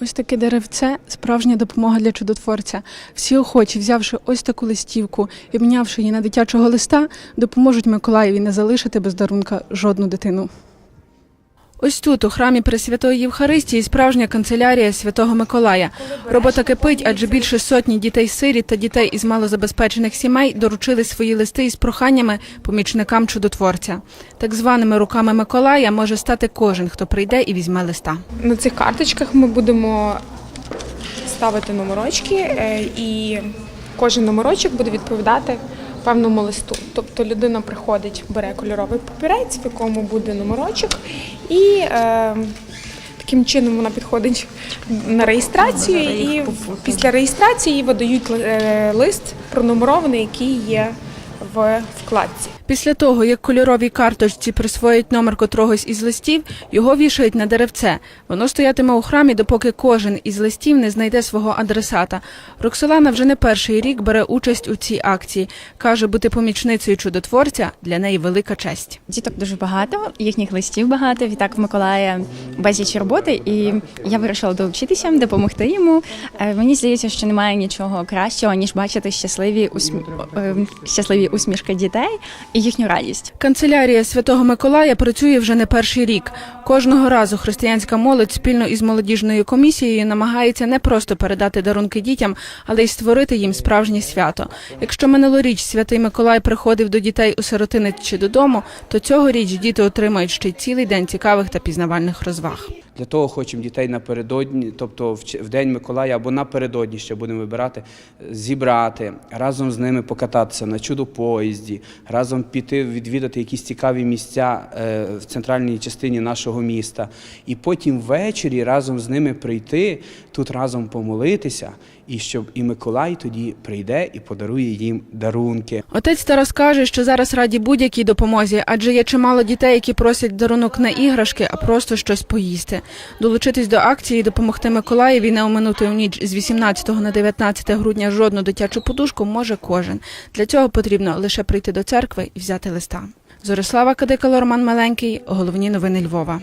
Ось таке деревце справжня допомога для чудотворця. Всі охочі, взявши ось таку листівку і мінявши її на дитячого листа, допоможуть Миколаєві не залишити без дарунка жодну дитину. Ось тут, у храмі Пресвятої Євхаристії, справжня канцелярія Святого Миколая. Робота кипить, адже більше сотні дітей-сиріт та дітей із малозабезпечених сімей доручили свої листи із проханнями помічникам чудотворця. Так званими руками Миколая може стати кожен, хто прийде і візьме листа. На цих карточках ми будемо ставити номерочки, е, і кожен номерочок буде відповідати певному листу. Тобто людина приходить, бере кольоровий папірець, в якому буде номерочок, і е, таким чином вона підходить на реєстрацію, і після реєстрації їй видають е, лист пронумерований, який є в вкладці. Після того, як кольоровій карточці присвоїть номер котрогось із листів, його вішають на деревце. Воно стоятиме у храмі, допоки кожен із листів не знайде свого адресата. Роксолана вже не перший рік бере участь у цій акції. Каже, бути помічницею чудотворця для неї велика честь. Діток дуже багато, їхніх листів багато. Відтак в Миколая безліч роботи, і я вирішила долучитися, допомогти йому. Е, Мені здається, що немає нічого кращого ніж бачити щасливі усмі... е, щасливі усмішки дітей і їхню радість. Канцелярія Святого Миколая працює вже не перший рік. Кожного разу християнська молодь спільно із молодіжною комісією намагається не просто передати дарунки дітям, але й створити їм справжнє свято. Якщо минулоріч святий Миколай приходив до дітей у сиротинець чи додому, то цьогоріч діти отримають ще цілий день цікавих та пізнавальних розваг. Для того хочемо дітей напередодні, тобто в День Миколая або напередодні ще будемо вибирати, е, зібрати, разом з ними покататися на чудо-поїзді, разом піти відвідати якісь цікаві місця е, в центральній частині нашого міста. І потім ввечері разом з ними прийти, тут разом помолитися, і щоб і Миколай тоді прийде і подарує їм дарунки. Отець Тарас каже, що зараз раді будь-якій допомозі, адже є чимало дітей, які просять дарунок не іграшки, а просто щось поїсти. Долучитись до акції допомогти Миколаєві не оминути у ніч з 18 на 19 грудня жодну дитячу подушку може кожен. Для цього потрібно лише прийти до церкви і взяти листа. Зорислава Кадикало, Роман Маленький. Головні новини Львова.